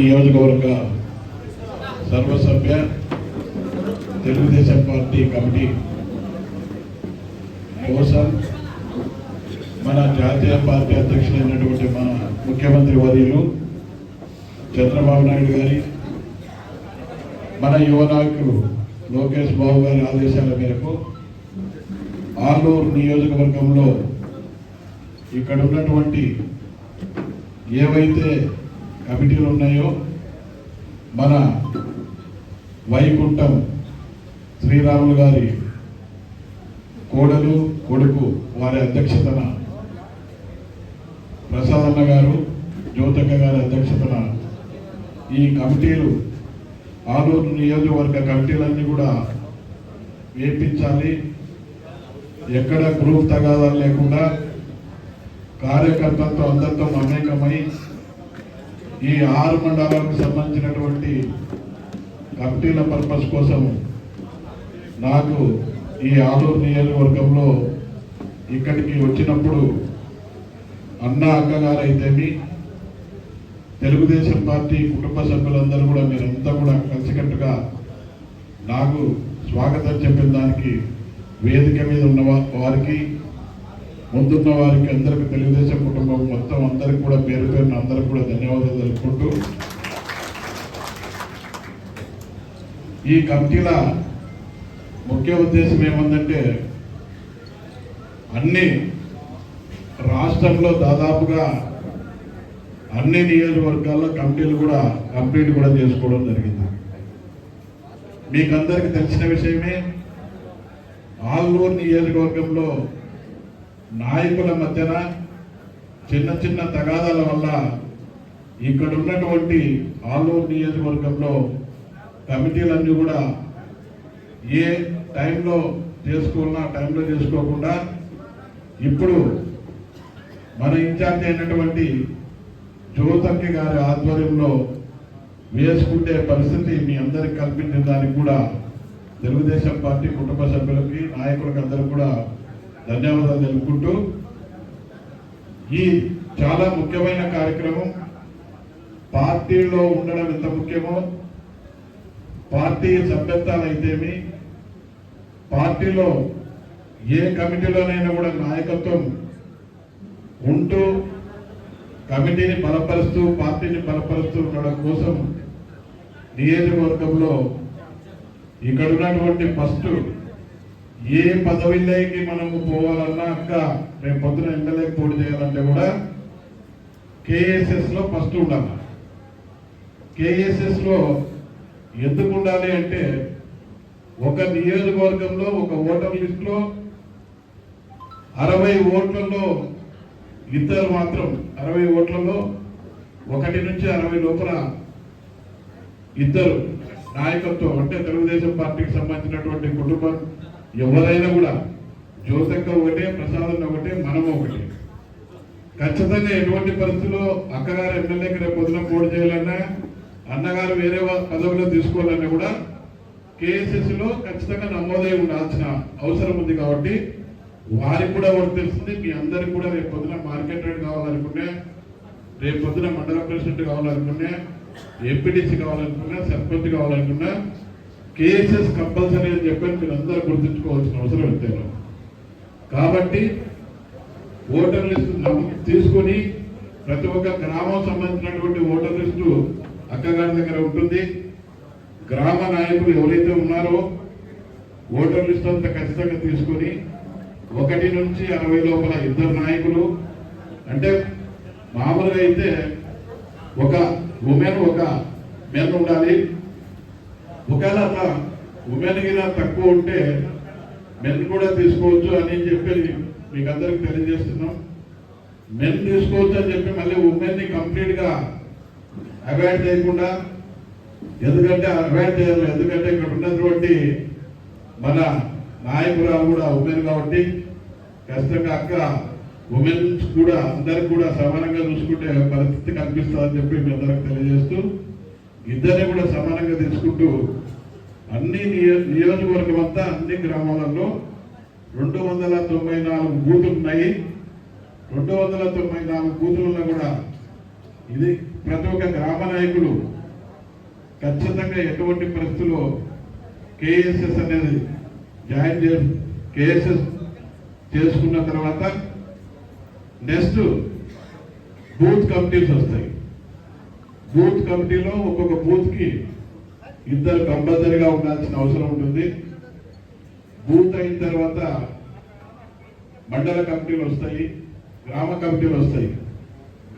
నియోజకవర్గ సర్వసభ్య Telugu Desam party committee కోసం మన జాతీయ పార్టీ అధ్యక్షులైనటువంటి మన ముఖ్యమంత్రి వర్యులు చంద్రబాబు నాయుడు గారి మన యువ నాయకులు లోకేష్ బాబు గారి ఆదేశాల మేరకు ఆలూరు నియోజకవర్గంలో ఇక్కడ ఉన్నటువంటి ఏవైతే కమిటీలు ఉన్నాయో మన వైకుంఠం శ్రీరాములు గారి కోడలు కొడుకు వారి అధ్యక్షతన ప్రసాదన్న గారు జ్యోతక గారి అధ్యక్షతన ఈ కమిటీలు ఆలూరు నియోజకవర్గ కమిటీలన్నీ కూడా వేపించాలి. ఎక్కడ గ్రూప్ తగాదాలు లేకుండా కార్యకర్తలతో అందరితో మమేకమై ఈ ఆరు మండలాలకు సంబంధించినటువంటి కమిటీల పర్పస్ కోసం నాకు ఈ ఆలూరు నియోజకవర్గంలో ఇక్కడికి వచ్చినప్పుడు అన్న అక్కగారు అయితేమి తెలుగుదేశం పార్టీ కుటుంబ సభ్యులందరూ కూడా మీరంతా కూడా కలిసికట్టుగా నాకు స్వాగతం చెప్పిన దానికి వేదిక మీద ఉన్న వారికి ముందున్న వారికి అందరికి తెలుగుదేశం కుటుంబం మొత్తం అందరికి కూడా పేరు పేరున అందరికి కూడా ధన్యవాదాలు తెలుపుకుంటూ ఈ కమిటీల ముఖ్య ఉద్దేశం ఏముందంటే అన్ని రాష్ట్రంలో దాదాపుగా అన్ని నియోజకవర్గాల్లో కమిటీలు కూడా కంప్లీట్ కూడా చేసుకోవడం జరిగింది. మీకు అందరికీ తెలిసిన విషయమే ఆల్లూరు నియోజకవర్గంలో నాయకుల మధ్యన చిన్న చిన్న తగాదాల వల్ల ఇక్కడ ఉన్నటువంటి ఆలూరు నియోజకవర్గంలో కమిటీలన్నీ కూడా ఏ టైంలో చేసుకున్నా టైంలో చేసుకోకుండా ఇప్పుడు మన ఇన్ఛార్జ్ అయినటువంటి జ్యోతక్కి గారి ఆధ్వర్యంలో వేసుకుంటే పరిస్థితి మీ అందరికి కల్పించిన దానికి కూడా తెలుగుదేశం పార్టీ కుటుంబ సభ్యులకి నాయకులకు అందరూ కూడా ధన్యవాదాలు తెలుపుకుంటూ ఈ చాలా ముఖ్యమైన కార్యక్రమం పార్టీలో ఉండడం ఎంత ముఖ్యమో పార్టీ సభ్యత్వాలు అయితేమి పార్టీలో ఏ కమిటీలోనైనా కూడా నాయకత్వం ఉంటూ కమిటీని బలపరుస్తూ పార్టీని బలపరుస్తూ ఉండడం కోసం నియోజకవర్గంలో ఇక్కడ ఉన్నటువంటి ఫస్ట్ ఏ పదవిలోకి మనము పోవాలన్నా అక్క రేపు పొద్దున ఎమ్మెల్యేకి పోటీ చేయాలంటే కూడా కేఎస్ఎస్లో ఫస్ట్ ఉండాలి. కేఎస్ఎస్లో ఎందుకు ఉండాలి అంటే ఒక నియోజకవర్గంలో ఒక ఓటర్ లిస్ట్లో అరవై ఓట్లలో ఇద్దరు మాత్రం అరవై ఓట్లలో ఒకటి నుంచి అరవై లోపల ఇద్దరు నాయకత్వం అంటే తెలుగుదేశం పార్టీకి సంబంధించినటువంటి కుటుంబం ఎవరైనా కూడా జ్యోతక్క ఒకటే ప్రసాదం ఒకటే మనం ఒకటే. ఖచ్చితంగా ఎటువంటి పరిస్థితుల్లో అక్కగారు ఎమ్మెల్యేకి రేపు పొద్దున పోటీ చేయాలన్నా అన్నగారు వేరే పదవిలో తీసుకోవాలన్నా కూడా కేఎస్ఎస్లో ఖచ్చితంగా నమోదై ఉండాల్సిన అవసరం ఉంది కాబట్టి వారికి కూడా ఒకటి తెలుస్తుంది మీ అందరికి కూడా రేపు పొద్దున మార్కెట్ రేట్ కావాలనుకునే రేపు పొద్దున మండల ప్రెసిడెంట్ కావాలనుకునే ఎంపీటీసీ కావాలనుకున్నా సర్పంచ్ కావాలనుకున్నా కేసెస్ కంపల్సరీ అని చెప్పి మీరు అందరూ గుర్తుంచుకోవాల్సిన అవసరం ఎంతైనా కాబట్టి ఓటర్ లిస్టు తీసుకొని ప్రతి ఒక్క గ్రామం సంబంధించినటువంటి ఓటర్ లిస్టు అక్కగారి దగ్గర ఉంటుంది. గ్రామ నాయకులు ఎవరైతే ఉన్నారో ఓటర్ లిస్ట్ అంతా ఖచ్చితంగా తీసుకొని ఒకటి నుంచి అరవై లోపల ఇద్దరు నాయకులు. అంటే మామూలుగా అయితే ఒక ఉమెన్ ఒక మెన్ ఉండాలి. ఒకవేళ అట్లా ఉమెన్ గిన తక్కువ ఉంటే మెన్ కూడా తీసుకోవచ్చు అని చెప్పి మీకు అందరికి తెలియజేస్తున్నాం. మెన్ తీసుకోవచ్చు అని చెప్పి మళ్ళీ ఉమెన్ని కంప్లీట్గా అవాయిడ్ చేయకుండా ఎందుకంటే అవాయిడ్ చేయాలి ఎందుకంటే ఇక్కడ ఉన్నటువంటి మన నాయకురావు కూడా ఉమెన్ కాబట్టి ఖచ్చితంగా అక్క ఉమెన్ కూడా అందరికి కూడా సమానంగా చూసుకుంటే పరిస్థితి కనిపిస్తుందని చెప్పి మీ అందరికి తెలియజేస్తూ ఇద్దరిని కూడా సమానంగా తీసుకుంటూ అన్ని నియోజకవర్గం అంతా అన్ని గ్రామాలలో రెండు వందల తొంభై నాలుగు బూతులు ఉన్నాయి. రెండు వందల తొంభై నాలుగు బూతులలో కూడా ఇది ప్రతి ఒక్క గ్రామ నాయకులు ఖచ్చితంగా ఎటువంటి పరిస్థితుల్లో కేఎస్ఎస్ అనేది జాయిన్ చే కేఎస్ఎస్ చేసుకున్న తర్వాత నెక్స్ట్ బూత్ కమిటీస్ వస్తాయి. బూత్ కమిటీలో ఒక్కొక్క బూత్కి ఇద్దరు కంపల్సరిగా ఉండాల్సిన అవసరం ఉంటుంది. బూత్ అయిన తర్వాత మండల కమిటీలు వస్తాయి గ్రామ కమిటీలు వస్తాయి.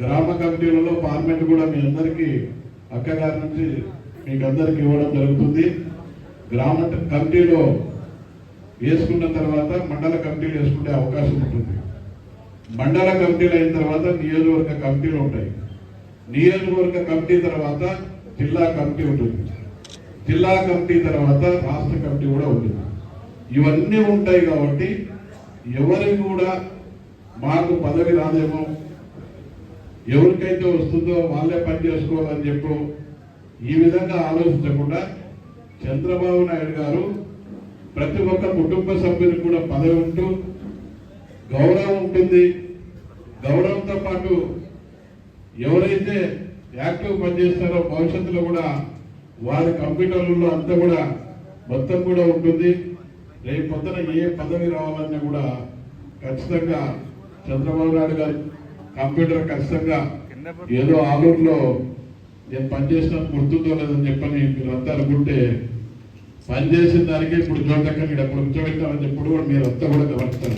గ్రామ కమిటీలలో పార్లమెంట్ కూడా మీ అందరికీ అక్కగారి నుంచి మీకు అందరికీ ఇవ్వడం జరుగుతుంది. గ్రామ కమిటీలో వేసుకున్న తర్వాత మండల కమిటీలు వేసుకునే అవకాశం ఉంటుంది. మండల కమిటీలు అయిన తర్వాత నియోజకవర్గ కమిటీలు ఉంటాయి. నియోజకవర్గ కమిటీ తర్వాత జిల్లా కమిటీ ఉంటుంది. జిల్లా కమిటీ తర్వాత రాష్ట్ర కమిటీ కూడా ఉంటుంది. ఇవన్నీ ఉంటాయి కాబట్టి ఎవరికి కూడా మాకు పదవి రాదేమో ఎవరికైతే వస్తుందో వాళ్ళే పని చేసుకోవాలని చెప్పు ఈ విధంగా ఆలోచించకుండా చంద్రబాబు నాయుడు గారు ప్రతి ఒక్క కుటుంబ సభ్యులకు కూడా పదవి ఉంటూ గౌరవం ఉంటుంది. గౌరవంతో పాటు ఎవరైతే యాక్టివ్ పనిచేస్తారో భవిష్యత్తులో కూడా వారి కంప్యూటర్లలో అంతా కూడా మొత్తం కూడా ఉంటుంది. రేపు పొద్దున ఏ పదవి రావాలన్నా కూడా ఖచ్చితంగా చంద్రబాబు నాయుడు గారి కంప్యూటర్ ఖచ్చితంగా ఏదో ఆలూరులో నేను పనిచేసిన గుర్తుందో లేదని చెప్పని మీరంతా అనుకుంటే పనిచేసిన దానికి ఇప్పుడు చూడటం ఇక్కడ కూర్చోబెట్టామని చెప్పుడు కూడా మీరంతా కూడా గమనిస్తారు.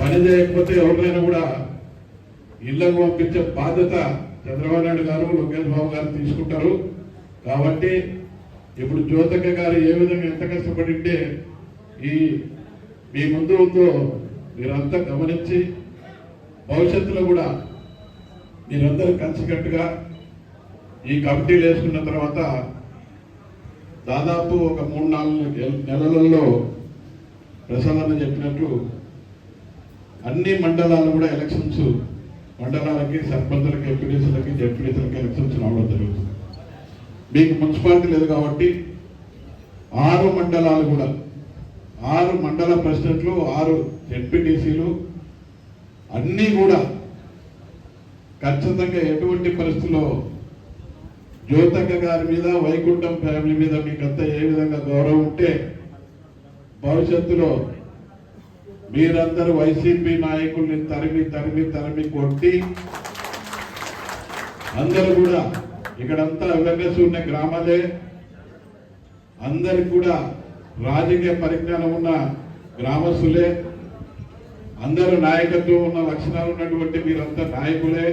పని చేయకపోతే ఎవరైనా కూడా ఇళ్ళకు పంపించే బాధ్యత చంద్రబాబు నాయుడు గారు లోకేష్ బాబు గారు తీసుకుంటారు. కాబట్టి ఇప్పుడు జ్యోతక గారు ఏ విధంగా ఎంత కష్టపడింటే ఈ మీ ముందు ఉందో మీరంతా గమనించి భవిష్యత్తులో కూడా మీరందరూ కలిసికట్టుగా ఈ కమిటీలు వేసుకున్న తర్వాత దాదాపు ఒక మూడు నాలుగు నెలలలో ప్రసాదన్న చెప్పినట్టు అన్ని మండలాలు కూడా ఎలక్షన్స్ మండలాలకి సర్పంచులకి ఎంపీడీసీలకి జడ్పీడీసీలకి ఎలక్షన్స్ రావడం జరుగుతుంది. మీకు మున్సిపాలిటీ లేదు కాబట్టి ఆరు మండలాలు కూడా ఆరు మండల ప్రెసిడెంట్లు ఆరు జడ్పీటీసీలు అన్నీ కూడా ఖచ్చితంగా ఎటువంటి పరిస్థితుల్లో జ్యోతక్క గారి మీద వైకుంఠం ఫ్యామిలీ మీద మీకంతా ఏ విధంగా గౌరవం ఉంటే భవిష్యత్తులో మీరందరూ వైసీపీ నాయకుల్ని తరిమి తరిమి తరిమి కొట్టి అందరూ కూడా ఇక్కడంతా అవేర్నెస్ ఉన్న గ్రామాలే అందరికి కూడా రాజకీయ పరిజ్ఞానం ఉన్న గ్రామస్తులే అందరూ నాయకత్వం ఉన్న లక్షణాలు ఉన్నటువంటి మీరంతా నాయకులే.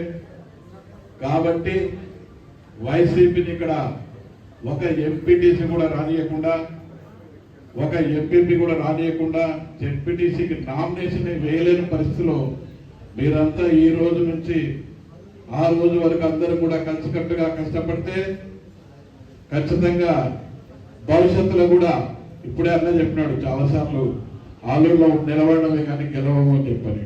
కాబట్టి వైసీపీని ఇక్కడ ఒక ఎంపీటీసీ కూడా రానియకుండా ఒక ఎంపీపీ కూడా రానియకుండా జెడ్పీటీసీకి నామినేషన్ వేయలేని పరిస్థితిలో మీరంతా ఈ రోజు నుంచి ఆ రోజు వరకు అందరూ కూడా కలిసికట్టుగా కష్టపడితే ఖచ్చితంగా భవిష్యత్తులో కూడా ఇప్పుడే అన్న చెప్పినాడు చాలాసార్లు ఆలూరులో నిలబడమే కానీ గెలవము అని చెప్పని.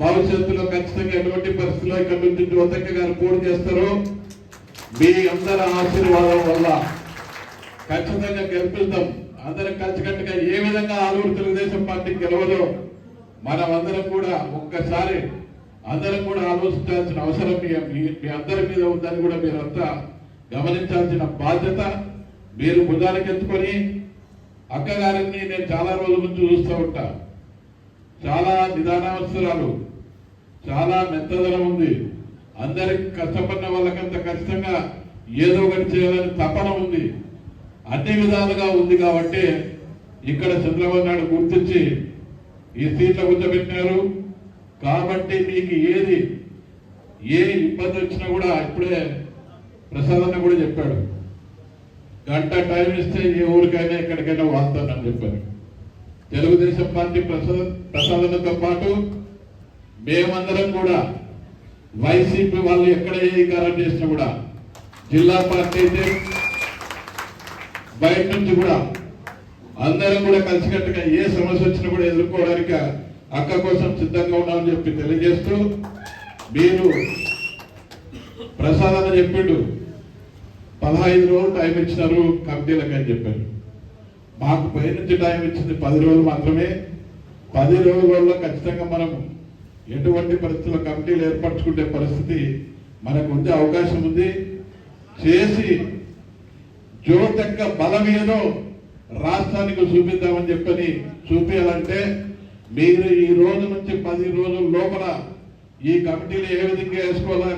భవిష్యత్తులో ఖచ్చితంగా ఎటువంటి పరిస్థితుల్లో ఇక్కడ నుంచి జ్యోతక్క గారు పోటీ చేస్తారో మీ అందరి ఆశీర్వాదం వల్ల ఖచ్చితంగా గెలిపిద్దాం అందరం కలిసికట్టుగా ఏ విధంగా ఆలూరు తెలుగుదేశం పార్టీ గెలవదో మనం అందరం కూడా ఒక్కసారి అందరం కూడా ఆలోచించాల్సిన అవసరం మీ మీ- అందరి మీద ఉందని కూడా మీరంతా గమనించాల్సిన బాధ్యత మీరు భుజానికెత్తుకొని అక్కగారిని నేను చాలా రోజుల నుంచి చూస్తూ ఉంటా. చాలా నిదానావసరాలు చాలా మెత్తదనం ఉంది. అందరికి కష్టపడిన వాళ్ళకంత ఖచ్చితంగా ఏదో ఒకటి చేయాలని తపన ఉంది. అన్ని విధాలుగా ఉంది కాబట్టి ఇక్కడ చంద్రబాబు నాయుడు గుర్తించి ఈ సీట్ల కూర్చోబెట్టినారు. కాబట్టి మీకు ఏది ఏ ఇబ్బంది వచ్చినా కూడా ఇప్పుడే ప్రసాదన్న కూడా చెప్పాడు. గంట టైం ఇస్తే ఏ ఊరికైనా ఎక్కడికైనా వాళ్తానని చెప్పారు తెలుగుదేశం పార్టీ ప్రసాద్ ప్రసాదనతో పాటు మేమందరం కూడా వైసీపీ వాళ్ళు ఎక్కడ ఏ అధికారం చేసినా కూడా జిల్లా పార్టీ అయితే బయట నుంచి కూడా అందరం కూడా కలిసికట్టుగా ఏ సమస్య వచ్చినా కూడా ఎదుర్కోవడానికి అక్క కోసం సిద్ధంగా ఉన్నామని చెప్పి తెలియజేస్తూ మీరు ప్రసాద్ అని చెప్పిండు. పదహైదు రోజులు టైం ఇచ్చినారు కమిటీలకు అని చెప్పారు. మాకు పై నుంచి టైం ఇచ్చింది పది రోజులు మాత్రమే. పది రోజులలో ఖచ్చితంగా మనం ఎటువంటి పరిస్థితుల్లో కమిటీలు ఏర్పరచుకునే పరిస్థితి మనకు ఉండే అవకాశం ఉంది. చేసి జ్యోతక్క బలం ఏదో రాష్ట్రానికి చూపిద్దామని చెప్పని చూపించాలంటే మీరు ఈ రోజు నుంచి పది రోజుల లోపల ఈ కమిటీలు ఏ విధంగా వేసుకోవాలా?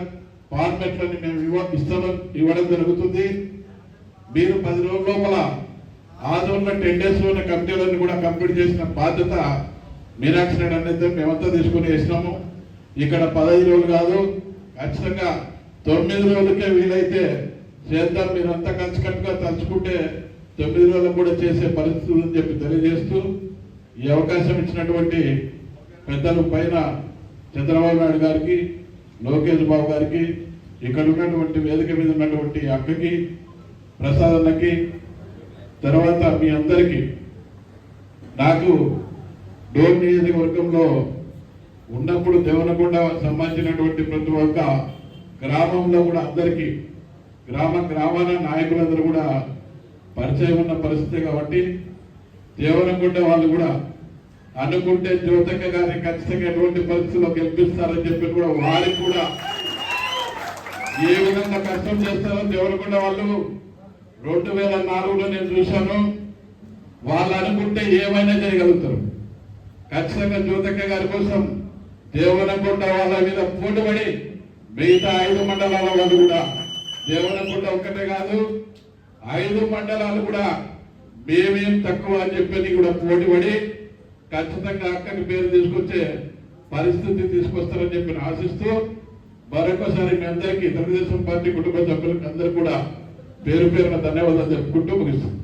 ఫార్మెట్లని మేము ఇవ్వ ఇస్తామని ఇవ్వడం జరుగుతుంది. మీరు పది రోజుల లోపల ఆదోళన టెన్ డేస్ ఉన్న కమిటీలను కూడా కంప్లీట్ చేసిన బాధ్యత మీనాక్షి నాయుడు అనేది మేమంతా తీసుకుని వేసినాము. ఇక్కడ పదహైదు రోజులు కాదు ఖచ్చితంగా తొమ్మిది రోజులకే వీలైతే చేద్దాం మీరంతా కలిసికట్టుగా తలుచుకుంటే తొమ్మిది రోజులు కూడా చేసే పరిస్థితులు అని చెప్పి తెలియజేస్తూ ఈ అవకాశం ఇచ్చినటువంటి పెద్దలు పైన చంద్రబాబు నాయుడు గారికి లోకేష్ బాబు గారికి ఇక్కడ ఉన్నటువంటి వేదిక మీద ఉన్నటువంటి అక్కకి ప్రసాదన్నకి తర్వాత మీ అందరికీ నాకు డోర్ నియోజకవర్గంలో ఉన్నప్పుడు దేవనకొండ సంబంధించినటువంటి ప్రతి ఒక్క గ్రామంలో కూడా అందరికీ గ్రామ గ్రామాల నాయకులందరూ కూడా పరిచయం ఉన్న పరిస్థితి కాబట్టి దేవనకొండ వాళ్ళు కూడా అనుకుంటే జ్యోతక్క గారిని ఖచ్చితంగా ఎటువంటి పరిస్థితుల్లో గెలిపిస్తారని చెప్పి కూడా వారికి కూడా ఏ విధంగా కష్టం చేస్తారో దేవరకొండ వాళ్ళు రెండు వేల నాలుగులో నేను చూశాను. వాళ్ళు అనుకుంటే ఏమైనా చేయగలుగుతారు. ఖచ్చితంగా జ్యోతక్క గారి కోసం దేవనకొండ వాళ్ళ మీద పోటుపడి మిగతా ఐదు మండలాల వాళ్ళు కూడా దేవనకొండ ఒక్కటే కాదు ఐదు మండలాలు కూడా మేమేం తక్కువ అని చెప్పి కూడా పోటీపడి ఖచ్చితంగా అక్కడి పేరు తీసుకొచ్చే పరిస్థితి తీసుకొస్తారని చెప్పి ఆశిస్తూ మరొకసారి మీ అందరికీ తెలుగుదేశం పార్టీ కుటుంబ సభ్యులకు అందరూ కూడా పేరు పేరున ధన్యవాదాలు చెప్పుకుంటూ ముగిస్తుంది